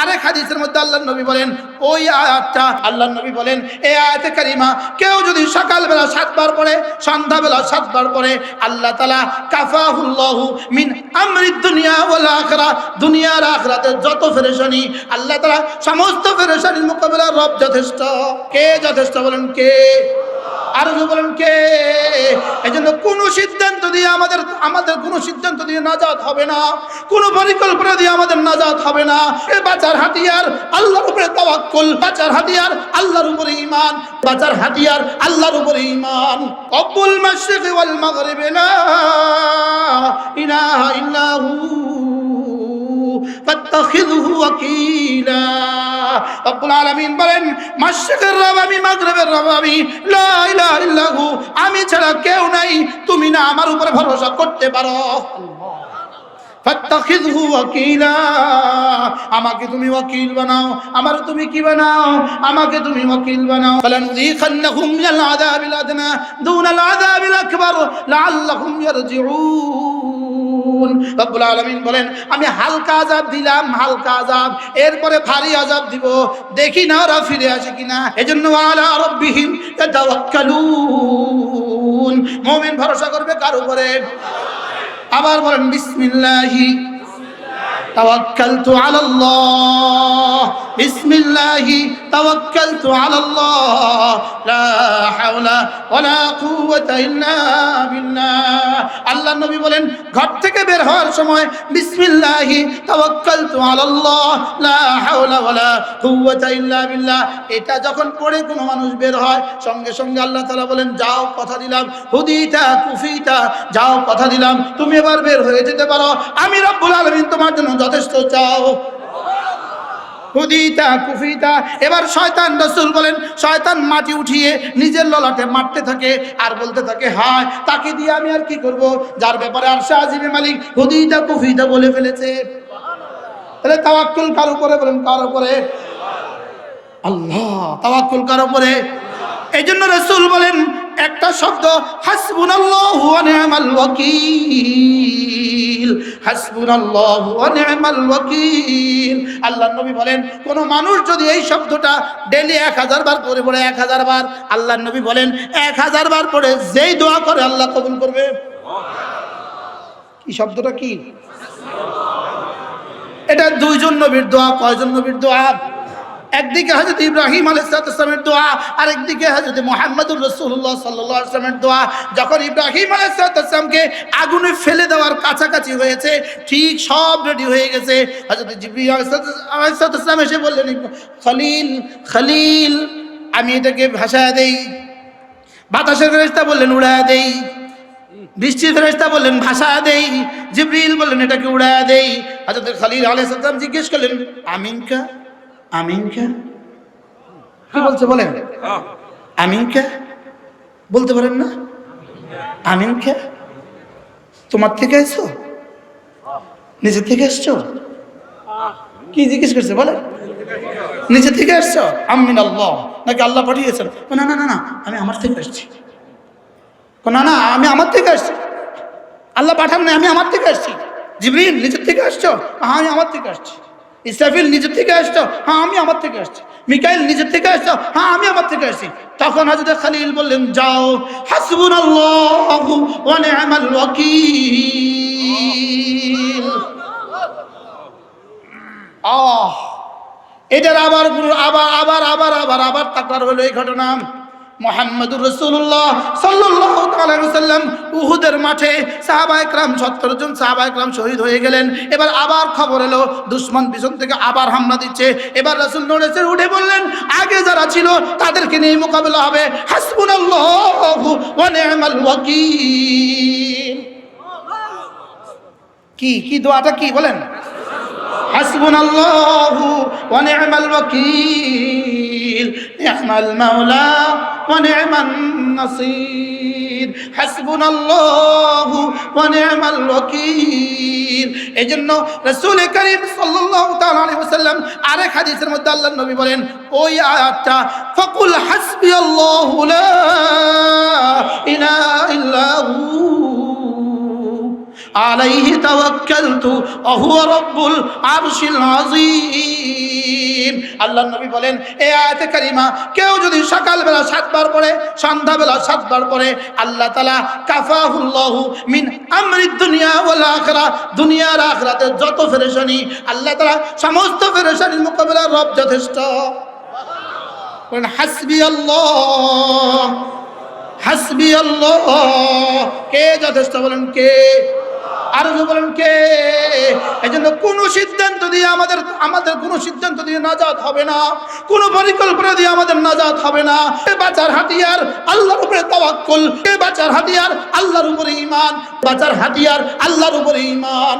আরেক হাদিসের মধ্যে আল্লাহ নবী বলেন, ওই আয়াতটা আল্লাহ নবী বলেন এই আয়াতে কারিমা, কেউ যদি সকালবেলা সাতবার পড়ে, সন্ধ্যাবেলা সাতবার পড়ে, আল্লাহ তালা কাফাহুল্লাহু মিন আমরি দুনিয়া ওয়াল আখিরা, দুনিয়ার আখরাতে যত ফেরেশানি, আল্লাহ তালা সমস্ত ফেরেশানির মোকাবেলা রব যথেষ্ট। কে যথেষ্ট বলেন, কে? আর বলেন কে? এই জন্য কোনো সিদ্ধান্ত দিয়ে আমাদের আমাদের কোনো সিদ্ধান্ত দিয়ে নাজাত হবে না। কোনো পরিকল্পনা দিয়ে আমাদের নাজাত হবে না। এ বাঁচার হাতিয়ার আল্লাহর উপরে তাওয়াক্কুল, বাঁচার হাতিয়ার আল্লাহর উপরে ঈমান, বাঁচার হাতিয়ার আল্লাহর উপরে ঈমান। রব্বুল মাশরিক ওয়াল মাগরিব লা ইলাহা ইল্লাহু। ফাত্তাখিযহু ওয়াকিলা। রব্বুল আলামিন বলেন, মাশরিকের রব আমি, মাগরিবের রব আমি, লা ইলাহা আমি ছাড়া কেউ নাই, তুমি না আমার উপরে ভরসা করতে পারো। আমাকে তুমি ওয়াকিল বানাও, আমার তুমি কি বানাও, আমাকে তুমি ওয়াকিল বানাও। ফালানুযীখান্নাহুম মিনাল আযাবিল আদনা, দুনাল আযাবিল আকবার, লাআল্লাহুম ইয়ারজিউন। রব্বুল আলমিন বলেন, আমি হালকা আজাব দিলাম, হালকা আজাব এরপরে ভারী আজাব দিব। দেখি না ওরা ফিরে আসে কিনা। এজন্য আলা ইয়াতাওয়াক্কালুন মুমিন ভরসা করবে কার উপরে? আবার বলেন, বিসমিল্লাহি। توكلت على الله بسم الله توكلت على الله لا حول ولا قوة إلا بالله আল্লাহ নবী বলেন ঘর থেকে বের হওয়ার সময় বিসমিল্লাহি তাওয়াক্কালতু আলাল্লাহ লা হাওলা ওয়ালা কুওয়াতা ইল্লা বিল্লাহ এটা যখন পড়ে কোনো মানুষ বের হয় সঙ্গে সঙ্গে আল্লাহ তাআলা বলেন যাও কথা দিলাম হুদিতা কুফিতা যাও কথা দিলাম তুমি এবার বের হয়ে যেতে পারো আমি রব্বুল আলামিন তোমার জন্য যথেষ্ট চাও? এবার শয়তান রসুল বলেন, শয়তান মাটি উঠিয়ে নিজের ললাটে মারতে থাকে আর বলতে থাকে, হায়, তাকে দিয়ে আমি আর কি করব? যার ব্যাপারে আর শাহজিবি মালিক হুদিতা কুফিতা বলে ফেলেছে। তাহলে তাওয়াক্কুল কার উপরে বলেন, কার উপরে? আল্লাহ, তাওয়াক্কুল কার উপরে? এই জন্য রসুল বলেন একটা শব্দ, হাসবুনাল্লাহু ওয়া নবী বলেন, কোন মানুষ যদি এই শব্দটা ডেলি এক হাজার বার করে পড়ে, এক হাজার বার আল্লাহ নবী বলেন, এক হাজার বার পড়ে যেই দোয়া করে আল্লাহ কবুল করবে। কি শব্দটা কি? এটা দুইজন নবীর দোয়া, কয়জন নবীর দোয়া? একদিকে হজরত ইব্রাহিম আলাইসালামের দোয়া আর একদিকে হজরত মোহাম্মদুর রসুল্লাহ সাল্লামের দোয়া। যখন ইব্রাহিম আলাইসালামকে আগুনে ফেলে দেওয়ার কাছাকাছি হয়েছে, ঠিক সব রেডি হয়ে গেছে। হজরত জিব্রিল আলাইসালাম এসে বললেন, খলিল খলিল, আমি এটাকে ভাষায় দেই। বাতাসের ফেরেস্তা বললেন, উড়ায় দেই। বৃষ্টির ফেরেস্তা বললেন ভাষা দেই। জিব্রিল বললেন, এটাকে উড়ায় দেই। হজরত খলিল আলাইসালাম জিজ্ঞেস করলেন, আমিনকা? আমিনকা কি? বলছে বলেন? আমিনকা বলতে পারেন না? আমিনকা তোমার থেকে এসছো নিজের থেকে এসছো? কি জিজ্ঞেস করছে বলে নিজে থেকে এসছো? আমিন আল্লাহ। নাকি আল্লাহ পাঠিয়েছেন? না না না না আমি আমার থেকে এসছি। ও না না আমি আমার থেকে আসছি আল্লাহ পাঠান না আমি আমার থেকে আসছি জিবরিল নিজের থেকে আসছো হ্যাঁ আমি আমার থেকে আসছি ইসরাফিল নিজের থেকে আসছো। হ্যাঁ আমি আমার থেকে আসছি। মিকাইল নিজের থেকে আসছো। হ্যাঁ আমি আমার থেকে আসছি। তখন হাজরত খালিল বললেন, যাও হাসবুন আল্লাহ ওয়া নি'মাল ওয়াকিল। আহ, এটার আবার আবার আবার আবার আবার আবার তাকরার হলো এই ঘটনা। মোহাম্মদুর রসুল্লাহ সাল্লাম উহুদের মাঠে সাহাবা একরাম, সত্তর জন সাহাবা একরাম শহীদ হয়ে গেলেন। এবার আবার খবর এলো, দুশ্মন পিছন থেকে আবার হামলা দিচ্ছে। এবার রসুল নড়েছে উঠে বললেন, আগে যারা ছিল তাদেরকে নিয়ে মোকাবেলা হবে। হাসবুন কি কি দোয়াটা কি বলেন? হাসবুন আল্লাহ ওয়ানি'মাল نعم المولى ونعم النصير حسبنا الله ونعم الوكيل এজন্য রাসূল করিম সাল্লাল্লাহু তাআলা আলাইহি ওয়াসাল্লাম আরেক হাদিসের মধ্যে আল্লাহর নবী বলেন ওই আয়াতটা ফাকুল হাসবিয়াল্লাহু লা ইলাহা ইল্লা হু আলাইহি তাওয়াক্কালতু ওয়া রাব্বুল আরশিল আযীম। আল্লাহ নবী বলেন এই আয়াতে কারিমা, কেউ যদি সকালবেলা সাতবার পড়ে, সন্ধ্যাবেলা সাতবার পড়ে, আল্লাহ তাআলা কাফাহুল্লাহু মিন আমরি দুনিয়া ওয়াল আখিরা, দুনিয়ার আখিরাতের যত ফেরেশানি, আল্লাহ তাআলা সমস্ত ফেরেশানির মোকাবেলা রব যথেষ্ট। বলেন হাসবি আল্লাহ হাসবি আল্লাহ কে যথেষ্ট বলেন, কে? আরও বলেন কে? এই জন্য কোনো সিদ্ধান্ত দিয়ে আমাদের আমাদের কোনো সিদ্ধান্ত দিয়ে নাজাত হবে না। কোনো পরিকল্পনা দিয়ে আমাদের নাজাত হবে না। এ বাঁচার হাতিয়ার আল্লাহর উপরে তাওয়াক্কুল, এ বাঁচার হাতিয়ার আল্লাহর উপরে ঈমান, বাঁচার হাতিয়ার আল্লাহর উপরে ঈমান।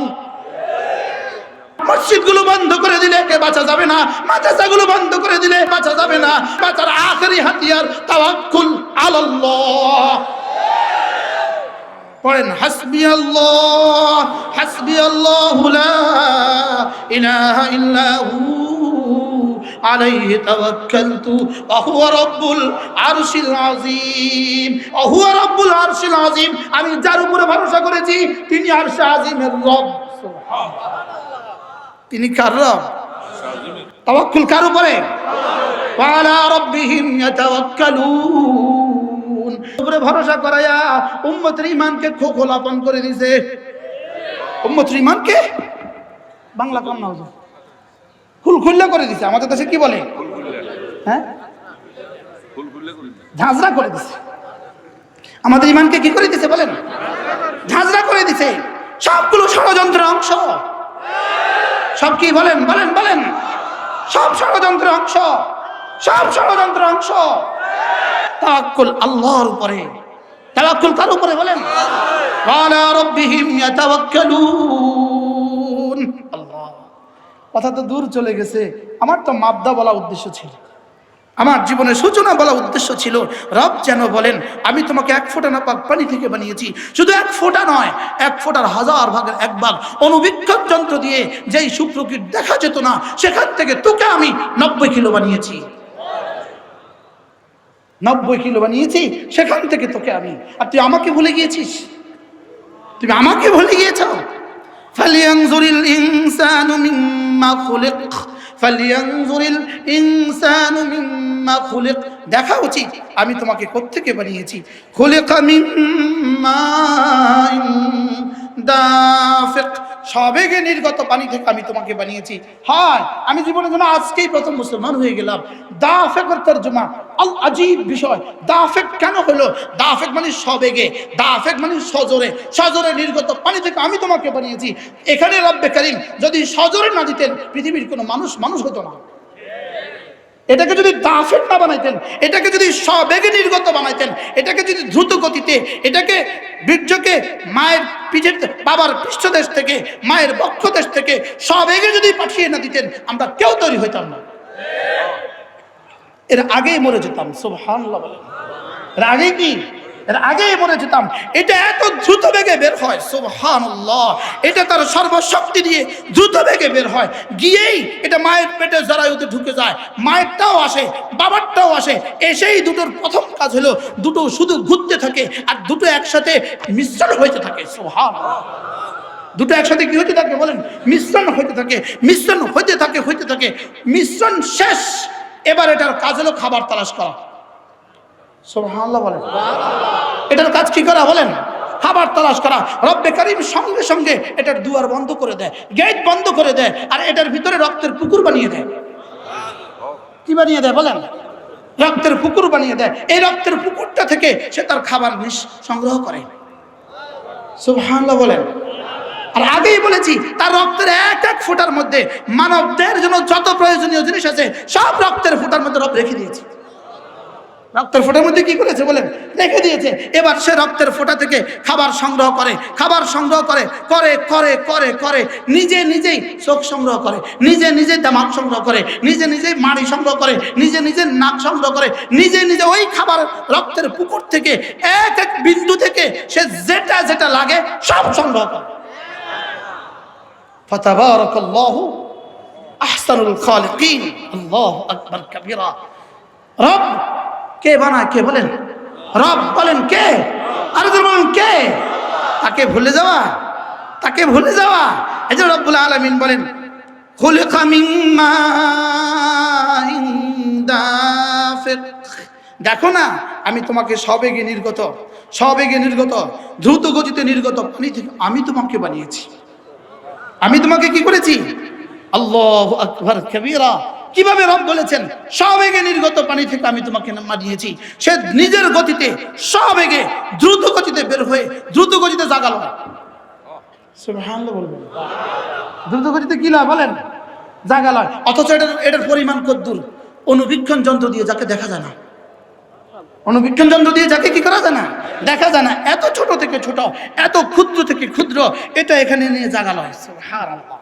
মসজিদগুলো বন্ধ করে দিলে কে বাঁচা যাবে না? মাদ্রাসাগুলো বন্ধ করে দিলে বাঁচা যাবে না। বাঁচার আখেরি হাতিয়ার তাওয়াক্কুল আলাল্লাহ। পড়েন হাসবি আল্লাহ হাসবি আল্লাহ আমি যার উপরে ভরসা করেছি, তিনি আরশে আযীমের রব। তিনি কার রব? তাওয়াক্কুল কার উপরে? ওয়ালা রাব্বিহিম উপরে ভরসা করায়া উম্মতের ঈমানকে খোখলাপন করে দিয়েছে উম্মতের ঈমানকে? বাংলা কম না খুলখুল্লা করে দিছে। আমাদের দেশে কি বলে? হ্যাঁ? ঝাঁঝরা করে দিছে। আমাদের ইমানকে কি করে দিছে বলেন? ঝাঁঝরা করে দিছে। সবগুলো ষড়যন্ত্রের অংশ। সব কি বলেন? বলেন বলেন। সব ষড়যন্ত্রের অংশ। সব ষড়যন্ত্রের অংশ। তাওয়াক্কুল আল্লাহর উপরে। তাওয়াক্কুল কার উপরে বলেন? ওয়ালা রাব্বিহিম ইয়াতাওয়াক্কালুন। আল্লাহ। কথা তো দূর চলে গেছে। আমার তো মাবদা বলা উদ্দেশ্য ছিল। আমার জীবনের সূচনা বলা উদ্দেশ্য ছিল। রব যেন বলেন আমি তোমাকে এক ফোঁটা না পাক পানি থেকে বানিয়েছি। শুধু এক ফোঁটা নয় এক ফোঁটার হাজার ভাগের এক ভাগ অনুবীক্ষণ যন্ত্র দিয়ে যেই সুপ্রকৃত দেখা যেত না সেখান থেকে তোকে আমি নব্বই কিলো বানিয়েছি। নব্বই কিলো বানিয়েছি, সেখান থেকে তোকে আমি। আর তুই আমাকে ভুলে গিয়েছিস? তুমি আমাকে ভুলে গিয়েছ? মিম্মা মিম্মা দেখা উচিত, আমি তোমাকে কোত্থেকে বানিয়েছি? খুলিকা মিম্মা দাফিক সবেগে নির্গত পানি থেকে আমি তোমাকে বানিয়েছি। হয়, আমি জীবনে যেন আজকেই প্রথম মুসলমান হয়ে গেলাম। দাফেকের তর্জমা, আল আজীব বিষয়। দাফেক কেন হলো? দাফেক মানে সবেগে দাফেক মানে সজরে। সজরে নির্গত পানি থেকে আমি তোমাকে বানিয়েছি। এখানে রব্বে করিম যদি সজরে না দিতেন, পৃথিবীর কোনো মানুষ মানুষ হতো না। এটাকে যদি দাফের না বানাইতেন, এটাকে যদি সবেগে নির্গত বানাইতেন, এটাকে যদি দ্রুত গতিতে, এটাকে বীর্যকে মায়ের পিঠের বাবার পৃষ্ঠদেশ থেকে, মায়ের বক্ষ দেশ থেকে সবেগে যদি পাঠিয়ে না দিতেন, আমরা কেউ তৈরি হইতাম না। এর আগেই মরে যেতাম বলেন। এর আগে কি? এর আগেই মরে যেতাম এটা এত দ্রুত বেগে বের হয়, সুবহানাল্লাহ। এটা তার সর্বশক্তি দিয়ে দ্রুত বেগে বের হয়। গিয়েই এটা মায়ের পেটে জরায়ুতে ঢুকে যায়, মায়েরটাও আসে, বাবারটাও আসে। এসেই দুটোর প্রথম কাজ হলো, দুটো শুধু ঘুরতে থাকে আর দুটো একসাথে মিশ্রণ হইতে থাকে, সুবহানাল্লাহ। দুটো একসাথে কি হতে থাকে বলেন? মিশ্রণ হইতে থাকে, মিশ্রণ হইতে থাকে হইতে থাকে। মিশ্রণ শেষ। এবার এটার কাজ হলো খাবার তালাশ করা। সুবহানাল্লাহ বলেন। এটার কাজ কি করা বলেন? খাবার তালাশ করা। রব্বে কারিম সঙ্গে সঙ্গে এটার দুয়ার বন্ধ করে দেয়, গেট বন্ধ করে দেয়, আর এটার ভিতরে রক্তের পুকুর বানিয়ে দেয়। কি বানিয়ে দেয় বলেন? রক্তের পুকুর বানিয়ে দেয়। এই রক্তের পুকুরটা থেকে সে তার খাবার নিস সংগ্রহ করে। বলেন। আর আগেই বলেছি, তার রক্তের এক এক ফোঁটার মধ্যে মানবদের জন্য যত প্রয়োজনীয় জিনিস আছে, সব রক্তের ফোঁটার মধ্যে রব রেখে দিয়েছে। রক্তের ফোটার মধ্যে কি করেছে বলেন? রেখে দিয়েছে। এবার সে রক্তের ফোটা থেকে খাবার সংগ্রহ করে, খাবার সংগ্রহ করে করে করে করে করে, নিজে নিজেই চোখ সংগ্রহ করে, নিজে নিজে দামাক সংগ্রহ করে, নিজে নিজে মাড়ি সংগ্রহ করে, নিজে নিজে নাক সংগ্রহ করে, নিজে নিজে ওই খাবার রক্তের পুকুর থেকে, এক এক বিন্দু থেকে সে যেটা যেটা লাগে সব সংগ্রহ করে। আহসানুল খালিকিন। রব কে বানায়, কে বলেন? রব বলেন কে? আর বলেন কে? তাকে ভুলে যাওয়া, তাকে ভুলে যাওয়া। এই যে রব্বুল আলমিন বলেন। দেখো না, আমি তোমাকে সবেগে নির্গত সবেগে নির্গত, দ্রুত গতিতে নির্গত আমি তোমাকে বানিয়েছি। আমি তোমাকে কি করেছি? আল্লাহ আকবর, কবিরা। কীভাবে রব বলেছেন, সবেগে নির্গত পানি থেকে আমি তোমাকে মারিয়েছি সে নিজের গতিতে, সবেগে, দ্রুত গতিতে বের হয়ে, দ্রুত গতিতে জাগালো। দ্রুত গতিতে কি লাভ বলেন? জাগা লয় অথচ এটার এটার পরিমাণ কদ্দুর, অনুবীক্ষণ যন্ত্র দিয়ে যাকে দেখা যায় না। অনুবীক্ষণ যন্ত্র দিয়ে যাকে কি করা যায় না? দেখা যায় না। এত ছোট থেকে ছোট, এত ক্ষুদ্র থেকে ক্ষুদ্র, এটা এখানে নিয়ে জাগা লয় সুবহানাল্লাহ।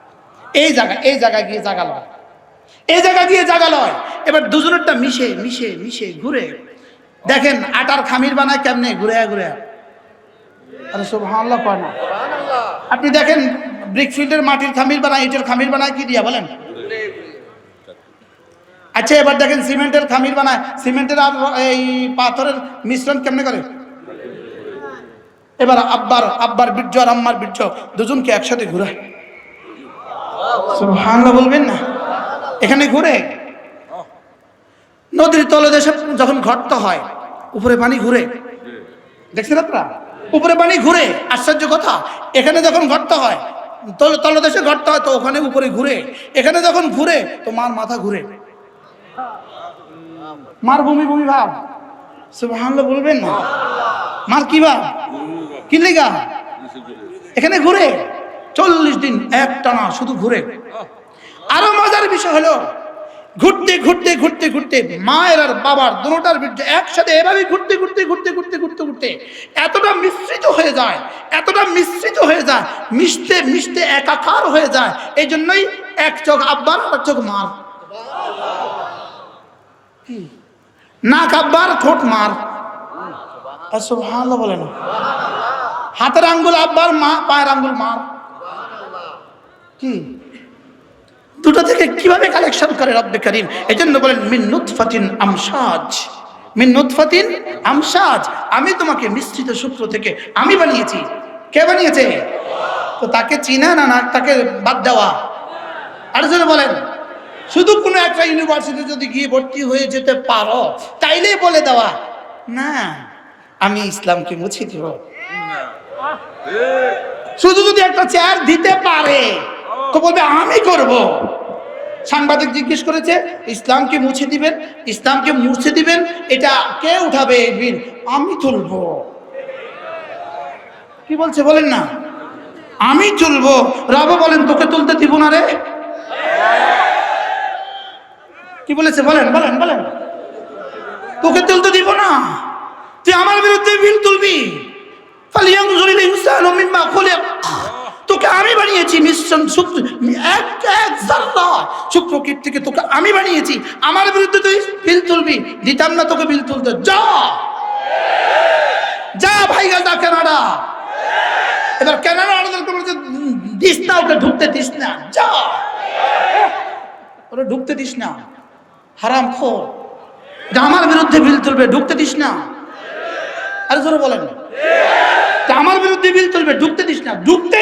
এই জায়গা এই জায়গায় গিয়ে জাগা এই জায়গা গিয়ে জাগা লয়। এবার দুজনেরটা মিশে মিশে মিশে ঘুরে। দেখেন আটার খামির বানায় কেমনে? ঘুরে ঘুরে। আরে সুবহানাল্লাহ কয় না। আপনি দেখেন ব্রিকফিল্ডের মাটির খামির বানায় ইটের খামির বানায় কি দিয়া বলেন? আচ্ছা এবার দেখেন সিমেন্টের খামির বানায়। সিমেন্টের আর এই পাথরের মিশ্রণ কেমনে করে? এবার আব্বার আব্বার বীর্য আর আম্মার বীর্য দুজনকে একসাথে ঘুরায়। সুবহানাল্লাহ বলবেন না? এখানে ঘুরে নদীর তলদেশে যখন ঘটতে হয়, উপরে পানি ঘুরে। দেখছেন আপনারা? উপরে পানি ঘুরে, আশ্চর্য কথা। এখানে যখন ঘটতে হয়, তল- তলদেশে ঘটতে হয়, তো ওখানে উপরে ঘুরে। এখানে যখন ঘুরে, তো মার মাথা ঘুরে। মার ভূমি ভূমি ভাব। সুবহানাল্লাহ বলবেন না? মার কি ভাব? কি লেগা? এখানে ঘুরে, চল্লিশ দিন এক টানা শুধু ঘুরে। আরও মজার বিষয় হলো, ঘুরতে ঘুরতে ঘুরতে ঘুরতে মায়ের আর বাবার দুটার বিরুদ্ধে একসাথে এভাবে ঘুরতে ঘুরতে ঘুরতে ঘুরতে ঘুরতে ঘুরতে এতটা মিশ্রিত হয়ে যায়, এতটা মিশ্রিত হয়ে যায়, মিশতে মিশতে একাকার হয়ে যায়। এই জন্যই এক চোখ আব্বার আর চোখ মার? নাক আব্বার, ঠোঁট মার। ভালো বলে না। হাতের আঙ্গুল আব্বার, মা পায়ের আঙ্গুল মার। কি? দুটো থেকে কীভাবে কালেকশন করে রব্বে করিম? এই জন্য বলেন মিন নুতফাতিন আমসাজ। মিন নুতফাতিন আমসাজ। আমি তোমাকে মিশ্রিত সূত্র থেকে আমি বানিয়েছি। কে বানিয়েছে? তো তাকে চিনা না না তাকে বাদ দেওয়া। আর জন্য বলেন শুধু কোনো একটা ইউনিভার্সিটি যদি গিয়ে ভর্তি হয়ে যেতে পারো তাইলে বলে দেওয়া। না আমি ইসলামকে মুছে দিব। শুধু যদি একটা চেয়ার দিতে পারে তো বলবে, আমি করব। সাংবাদিক জিজ্ঞেস করেছে, ইসলামকে মুছে দিবেন? ইসলামকে মুছে দিবেন? এটা কে উঠাবে এই বিল? আমি তুলবো। কি বলছে বলেন না? আমি তুলবো। রব বলেন, তোকে তুলতে দিব না রে। কি বলেছে? বলেন বলেন বলেন। তোকে তুলতে দিব না। তুই আমার বিরুদ্ধে বিল তুলবি। ফালিয়ানজুরিল ইনসানু মিম্মা খুলিক। তোকে আমি বানিয়েছি মিশ্রণ শুক্র এক এক জাল্লা। শুক্রকীট থেকে তোকে আমি বানিয়েছি। আমার বিরুদ্ধে তুই বিল তুলবি। দিতাম না তোকে বিল তুলতে। যা! যা ভাই গাদা কানাডা। এবার কানাডা আলাদা বলছে দিস না, ওকে ঢুকতে দিস না। যা! ওরা ঢুকতে দিস না। হারাম খো আমার বিরুদ্ধে বিল তুলবে, ঢুকতে দিস না। আরে জোরে বলেন। আমার বিরুদ্ধে বিল তুলবে, ঢুকতে দিস না। যা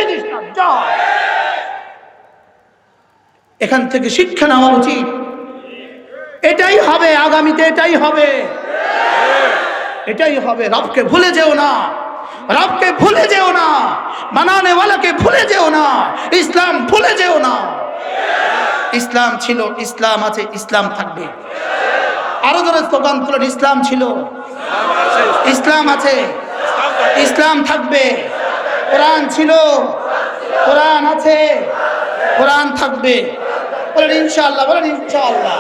এখান থেকে শিক্ষা নেওয়া উচিত। এটাই হবে আগামীতে, এটাই হবে। এটাই হবে। রবকে ভুলে যেও না। রবকে ভুলে যেও না। বানানে ওয়ালাকে ভুলে যেও না। ইসলাম ভুলে যেও না। ইসলাম ছিল, ইসলাম আছে, ইসলাম থাকবে। আরও ধরে স্লোগান তুলেন, ইসলাম ছিল। ইসলাম আছে। ইসলাম থাকবে। কোরআন ছিল। কোরআন আছে। কোরআন থাকবে। বলেন ইনশাআল্লাহ বলেন ইনশাআল্লাহ।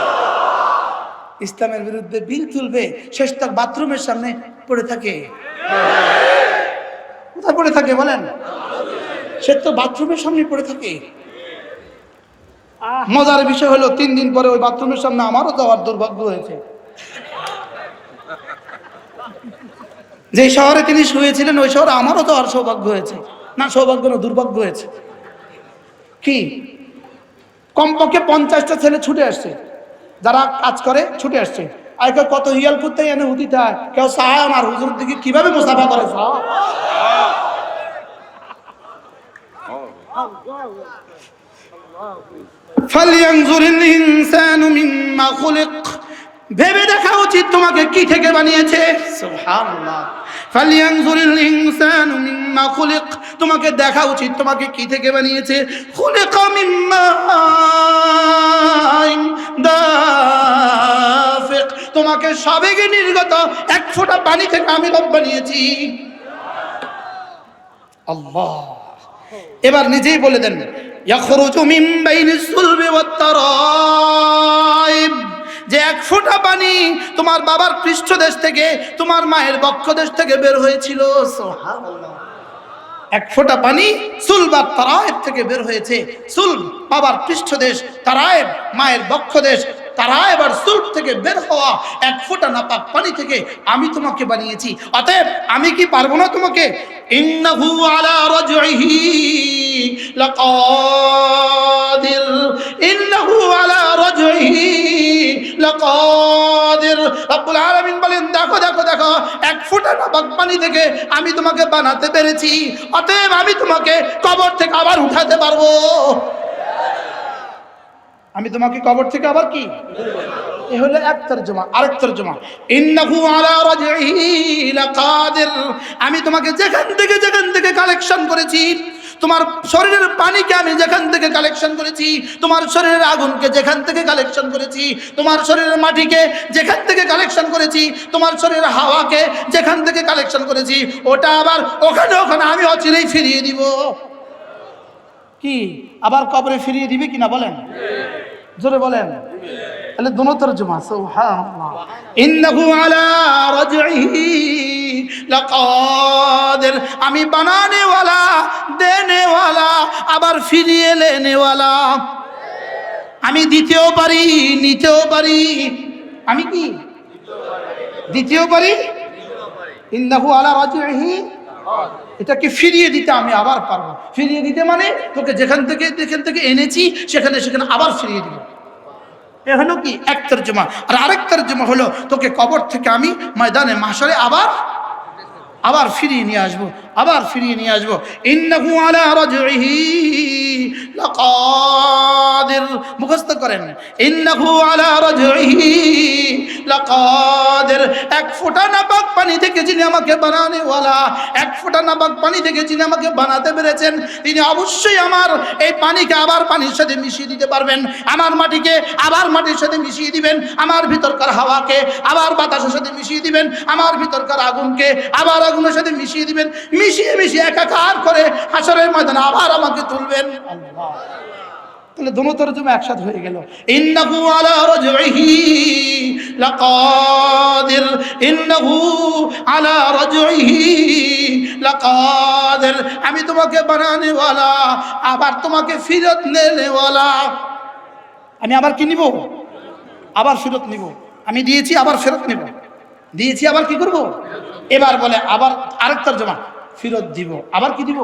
ইসলামের বিরুদ্ধে বিল তুলবে শেষ তক বাথরুমের সামনে পড়ে থাকে। কোথায় পড়ে থাকে বলেন? সে তো বাথরুমের সামনে পড়ে থাকে। মজার বিষয় হলো তিন দিন পরে ওই বাথরুমের সামনে আমারও যাওয়ার দুর্ভাগ্য হয়েছে। যে শহরে তিনি শুয়েছিলেন ওই শহরে আমারও যাওয়ার সৌভাগ্য হয়েছে। না, সৌভাগ্য না, দুর্ভাগ্য হয়েছে। কি? কমপক্ষে পঞ্চাশটা ছেলে ছুটে আসছে। যারা কাজ করে, ছুটে আসছে। আর কেউ কত হিয়াল করতে এনে হুদিটা কেউ সাহা আমার হুজুর দিকে কীভাবে মুসাফা করে ভেবে দেখা উচিত তোমাকে কি থেকে বানিয়েছে? সুবহানাল্লাহ। তোমাকে দেখা উচিত, তোমাকে কি থেকে বানিয়েছে? তোমাকে সবেগে নির্গত এক ফোঁটা পানি থেকে আমি রব বানিয়েছি। আল্লাহ। এবার নিজেই বলে দেন, ইয়াখরুজু মিন বাইনিস সুলবি ওয়াত তারাইব যে এক ফোঁটা পানি তোমার বাবার পৃষ্ঠদেশ থেকে, তোমার মায়ের বক্ষদেশ থেকে বের হয়েছিল। এক ফোঁটা পানি সুল বা তারায়েব থেকে বের হয়েছে। সুল বাবার পৃষ্ঠদেশ, তারায়েব মায়ের বক্ষদেশ তারা এবার সুল থেকে বের হওয়া এক ফোঁটা নাপাক পানি থেকে আমি তোমাকে বানিয়েছি। অতএব আমি কি পারব না তোমাকে? ইন্নাহু আলা আলা রাজইহি লাকাদির রব্বুল আলামিন বলেন, দেখো দেখো দেখো, এক ফোঁটা নাপাক পানি থেকে আমি তোমাকে বানাতে পেরেছি। অতএব আমি তোমাকে কবর থেকে আবার উঠাতে পারব। আমি তোমাকে কবর থেকে আবার কি? এ হলো এক তর্জমা, আরেক তর্জমা। ইন্নাহু আলা রাজইহি লাকাদির। আমি তোমাকে যেখান থেকে যেখান থেকে কালেকশন করেছি তোমার শরীরের পানিকে আমি যেখান থেকে কালেকশন করেছি, তোমার শরীরের আগুনকে যেখান থেকে কালেকশন করেছি, তোমার শরীরের মাটিকে যেখান থেকে কালেকশন করেছি, তোমার শরীরের হাওয়াকে যেখান থেকে কালেকশন করেছি, ওটা আবার ওখানে ওখানে আমি অচিরেই ফিরিয়ে দিব। কি? আবার কবরে ফিরিয়ে দিবে কিনা বলেন? জোরে বলেন। তাহলে দোনো তরজমা, সুবহানাল্লাহ। ইন্নাহু আলা রাজইহি লাকাদির। আমি বানানে ওয়ালা দেনে ওয়ালা আবার ফিরিয়ে লেনে ওয়ালা আমি দিতেও পারি, নিতেও পারি। আমি কি? দিতেও পারি? ইন্নাহু আলা রাজইহি এটাকে ফিরিয়ে দিতে আমি আবার পারব। ফিরিয়ে দিতে মানে তোকে যেখান থেকে যেখান থেকে এনেছি, সেখানে সেখানে আবার ফিরিয়ে দিব। এ হলো কি? এক তর্জমা। আর আরেক তর্জমা হলো, তোকে কবর থেকে আমি ময়দানে মাসরে আবার আবার ফিরিয়ে নিয়ে আসব, আবার ফিরিয়ে নিয়ে আসব। ইন্নাহু আলা মুখস্থ করেন। ইন্নাহু আলা রাজহি লাকাদির। এক ফোঁটা নাপাক পানি থেকে যিনি আমাকে বানানে ওয়ালা, এক ফোঁটা নাপাক পানি থেকে যিনি আমাকে বানাতে পেরেছেন, তিনি অবশ্যই আমার এই পানিকে আবার পানির সাথে মিশিয়ে দিতে পারবেন। আমার মাটিকে আবার মাটির সাথে মিশিয়ে দিবেন। আমার ভিতরকার হাওয়াকে আবার বাতাসের সাথে মিশিয়ে দিবেন। আমার ভিতরকার আগুনকে আবার আগুনের সাথে মিশিয়ে দিবেন। মিশিয়ে মিশিয়ে একাকার করে হাসরের ময়দানে আবার আমাকে তুলবেন। আল্লাহ। তাহলে দোনো তরজমা একসাথে হয়ে গেল। ইন্নাহু আলা রাজইহি লাকাদির। ইন্নাহু আলা রাজইহি লাকাদির। আমি তোমাকে বানানে ওয়ালা আবার তোমাকে ফিরত নেনে ওয়ালা আমি আবার কি নিব? আবার ফেরত নিব। আমি দিয়েছি আবার ফেরত নেব। দিয়েছি আবার কি করব? এবার বলে আবার আরেক তর্জমা ফেরত দিব। আবার কি দিব?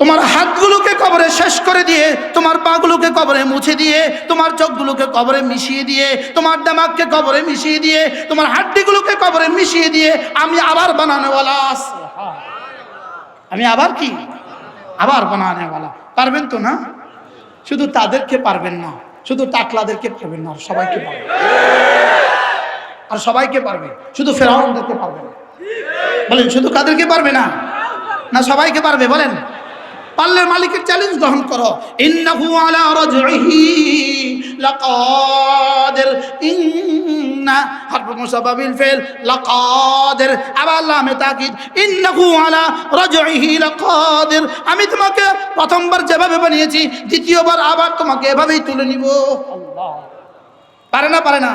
তোমার হাতগুলোকে কবরে শেষ করে দিয়ে, তোমার পাগুলোকে কবরে মুছে দিয়ে, তোমার চোখগুলোকে কবরে মিশিয়ে দিয়ে, তোমার দামাগকে কবরে মিশিয়ে দিয়ে, তোমার হাড্ডিগুলোকে কবরে মিশিয়ে দিয়ে আমি আবার বানানোওয়ালা। আমি আবার কি? আবার বানানোওয়ালা। পারবেন তো না? শুধু তাদেরকে পারবেন না, শুধু টাকলাদেরকে পারবেন না সবাইকে পারবেন। আর সবাইকে পারবে শুধু ফেরাউনদেরকে পারবে না। বলেন, শুধু কাদেরকে পারবে না? না সবাইকে পারবে, বলেন। পারলে মালিকের চ্যালেঞ্জ গ্রহণ করো। ইন্নাহু আলা রাজইহি লাকাদির। ইন্না হারফ মুসাবাবিল ফিল, লাকাদির। আবার লামে তাকিদ। ইন্নাহু আলা রাজইহি লাকাদির। আমি তোমাকে প্রথমবার যেভাবে বানিয়েছি, দ্বিতীয়বার আবার তোমাকে এভাবেই তুলে নিব। আল্লাহ পারে না পারে না?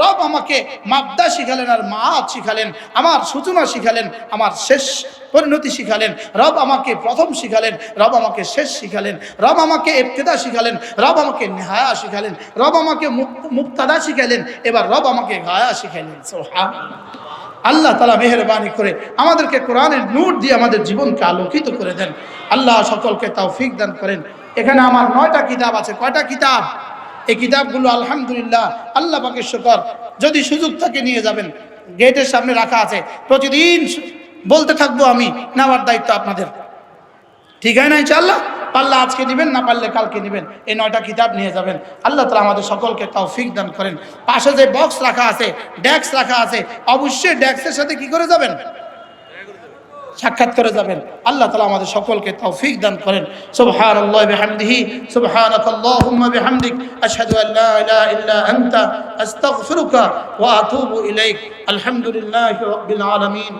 রব আমাকে মাবদা শিখালেন আর মা শিখালেন, আমার সূচনা শিখালেন, আমার শেষ পরিণতি শিখালেন। রব আমাকে প্রথম শিখালেন, রব আমাকে শেষ শিখালেন, রব আমাকে ইবতেদা শিখালেন, রব আমাকে নেহায়া শিখালেন, রব আমাকে মুক- মুক্তাদা শিখালেন, এবার রব আমাকে গায়া শিখালেন। আল্লাহ তালা মেহরবানি করে আমাদেরকে কোরআনের নূর দিয়ে আমাদের জীবনকে আলোকিত করে দেন। আল্লাহ সকলকে তৌফিক দান করেন। এখানে আমার নয়টা কিতাব আছে, কয়টা কিতাব? এই কিতাবগুলো আলহামদুলিল্লাহ আল্লাহ পাকের শুকর। যদি সুযোগ থাকে নিয়ে যাবেন। গেটের সামনে রাখা আছে। প্রতিদিন বলতে থাকব আমি, নেওয়ার দায়িত্ব আপনাদের। ঠিক আছে না ইনশাআল্লাহ? পারলে আজকে নেবেন, না পারলে কালকে নেবেন। এই নয়টা কিতাব নিয়ে যাবেন। আল্লাহ তালা আমাদের সকলকে তৌফিক দান করেন। পাশে যে বক্স রাখা আছে ডেস্ক রাখা আছে, অবশ্যই ডেস্কের সাথে কি করে যাবেন? সাক্ষাৎ করে যাবেন। আল্লাহ তালা আমাদের সকলকে তৌফিক দান করেন। সুবহান আল্লাহ বিহামদিহি সুবহানাক আল্লাহুম্মা বিহামদিক, আশহাদু আন লা ইলাহা ইল্লা আনতা, আস্তাগফিরুকা ওয়া আতুবু ইলাইক। আলহামদুলিল্লাহি রাব্বিল আলামিন।